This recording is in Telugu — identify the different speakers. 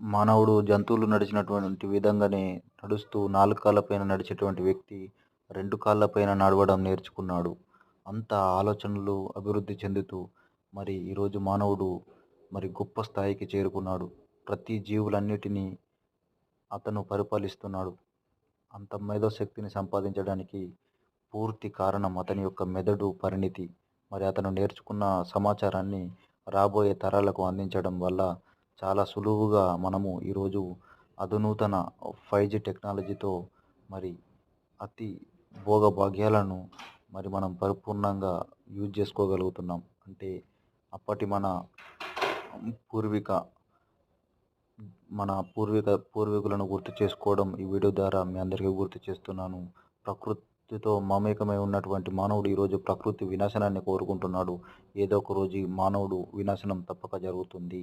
Speaker 1: మానవుడు జంతువులు నడిచినటువంటి విధంగానే నడుస్తూ నాలుగు కాళ్ళపైన నడిచేటువంటి వ్యక్తి రెండు కాళ్ళపైన నడవడం నేర్చుకున్నాడు. అంత ఆలోచనలు అభివృద్ధి చెందుతూ మరి ఈరోజు మానవుడు మరి గొప్ప స్థాయికి చేరుకున్నాడు. ప్రతి జీవులన్నిటినీ అతను పరిపాలిస్తున్నాడు. అంత మేధోశక్తిని సంపాదించడానికి పూర్తి కారణం అతని యొక్క మెదడు పరిణితి. మరి అతను నేర్చుకున్న సమాచారాన్ని రాబోయే తరాలకు అందించడం వల్ల చాలా సులువుగా మనము ఈరోజు అధునూతన ఫైవ్ జీ టెక్నాలజీతో మరి అతి భోగభాగ్యాలను మరి మనం పరిపూర్ణంగా యూజ్ చేసుకోగలుగుతున్నాం. అంటే అప్పటి మన పూర్వీక మన పూర్వీక పూర్వీకులను గుర్తు చేసుకోవడం ఈ వీడియో ద్వారా మీ అందరికీ గుర్తు చేస్తున్నాను. ప్రకృతితో మమేకమై ఉన్నటువంటి మానవుడు ఈరోజు ప్రకృతి వినాశనాన్ని కోరుకుంటున్నాడు. ఏదో ఒక రోజు మానవుడు వినాశనం తప్పక జరుగుతుంది.